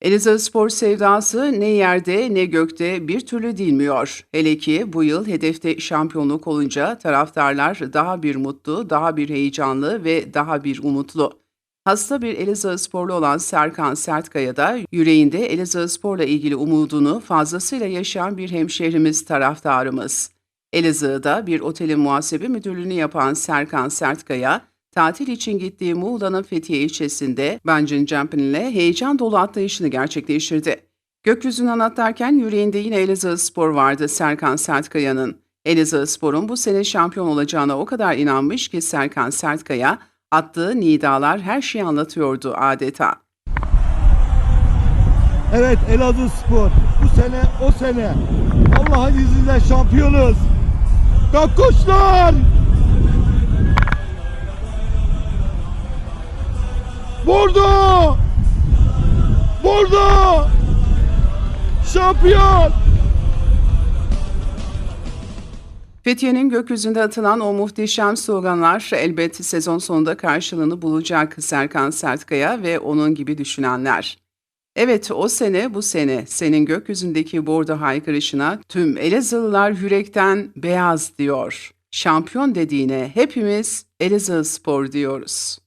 Elazığ spor sevdası ne yerde ne gökte bir türlü dinmiyor. Hele ki bu yıl hedefte şampiyonluk olunca taraftarlar daha bir mutlu, daha bir heyecanlı ve daha bir umutlu. Hasta bir Elazığ sporlu olan Serkan Sertkaya da yüreğinde Elazığ sporla ilgili umudunu fazlasıyla yaşayan bir hemşehrimiz taraftarımız. Elazığ'da bir otelin muhasebe müdürlüğünü yapan Serkan Sertkaya, tatil için gittiği Muğla'nın Fethiye ilçesinde bungee jumping ile heyecan dolu atlayışını gerçekleştirdi. Gökyüzünü anlatlarken yüreğinde yine Elazığ Spor vardı Serkan Sertkaya'nın. Elazığ Spor'un bu sene şampiyon olacağına o kadar inanmış ki Serkan Sertkaya, attığı nidalar her şeyi anlatıyordu adeta. Evet Elazığ Spor bu sene o sene Allah'ın izniyle şampiyonuz. Kalk koçlar! Bordo! Bordo! Şampiyon! Fethiye'nin gökyüzünde atılan o muhteşem sloganlar elbet sezon sonunda karşılığını bulacak Serkan Sertkaya ve onun gibi düşünenler. Evet o sene bu sene senin gökyüzündeki bordo haykırışına tüm Elazığlılar yürekten beyaz diyor. Şampiyon dediğine hepimiz Elazığ Spor diyoruz.